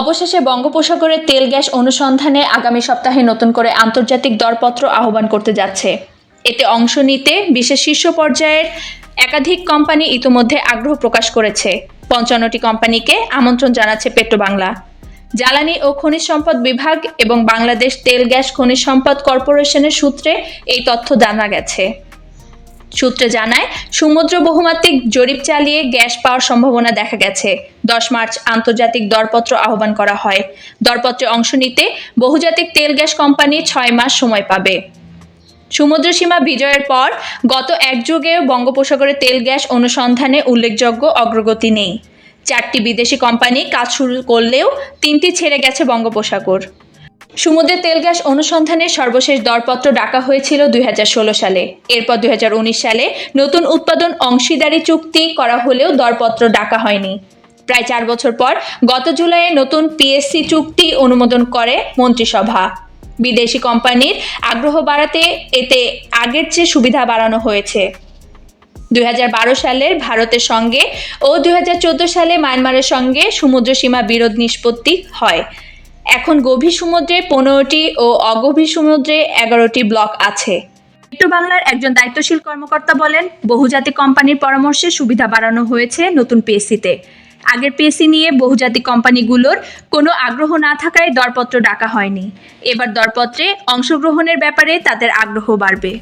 অবশেষে বঙ্গোপসাগরের তেল গ্যাস অনুসন্ধানে আগামী সপ্তাহে নতুন করে আন্তর্জাতিক দরপত্র আহ্বান করতে যাচ্ছে। এতে অংশ নিতে বিশ্বের শীর্ষ পর্যায়ের একাধিক কোম্পানি ইতিমধ্যে আগ্রহ প্রকাশ করেছে। পঞ্চান্নটি কোম্পানিকে আমন্ত্রণ জানাচ্ছে পেট্রোবাংলা। জ্বালানি ও খনিজ সম্পদ বিভাগ এবং বাংলাদেশ তেল গ্যাস খনিজ সম্পদ কর্পোরেশনের সূত্রে এই তথ্য জানা গেছে। সূত্রে জানায়, সমুদ্র বহুমাত্রিক জরিপ চালিয়ে গ্যাস পাওয়ার সম্ভাবনা দেখা গেছে। দশ মার্চ আন্তর্জাতিক দরপত্র আহ্বান করা হয়। দরপত্রে অংশ নিতে বহুজাতিক তেল গ্যাস কোম্পানি ছয় মাস সময় পাবে। সমুদ্র সীমা বিজয়ের পর গত এক যুগেও বঙ্গোপসাগরে তেল গ্যাস অনুসন্ধানে উল্লেখযোগ্য অগ্রগতি নেই। চারটি বিদেশি কোম্পানি কাজ শুরু করলেও তিনটি ছেড়ে গেছে বঙ্গোপসাগর। সমুদ্রে তেল গ্যাস অনুসন্ধানের সর্বশেষ দরপত্র ডাকা হয়েছিল দু হাজার ষোলো সালে। এরপর দু হাজার উনিশ সালে নতুন উৎপাদন অংশীদারি চুক্তি করা হলেও দরপত্র ডাকা হয়নি। প্রায় চার বছর পর গত জুলাইয়ে নতুন পিএসসি চুক্তি অনুমোদন করে মন্ত্রিসভা। বিদেশি কোম্পানির আগ্রহ বাড়াতে এতে আগের চেয়ে সুবিধা বাড়ানো হয়েছে। দুই সালের ভারতের সঙ্গে ও দুই হাজার চোদ্দ সালে মায়ানমারের সঙ্গে সমুদ্র সীমা বিরোধ নিষ্পত্তি হয়। এখন গভীর সমুদ্রে পনেরোটি ও অগভীর সমুদ্রে এগারোটি ব্লক আছে। পেট্রো বাংলার একজন দায়িত্বশীল কর্মকর্তা বলেন, বহুজাতিক কোম্পানির পরামর্শে সুবিধা বাড়ানো হয়েছে নতুন পিএসসিতে। আগের পিএসসি নিয়ে বহুজাতিক কোম্পানিগুলোর কোনো আগ্রহ না থাকায় দরপত্র ডাকা হয়নি। এবার দরপত্রে অংশগ্রহণের ব্যাপারে তাদের আগ্রহ বাড়বে।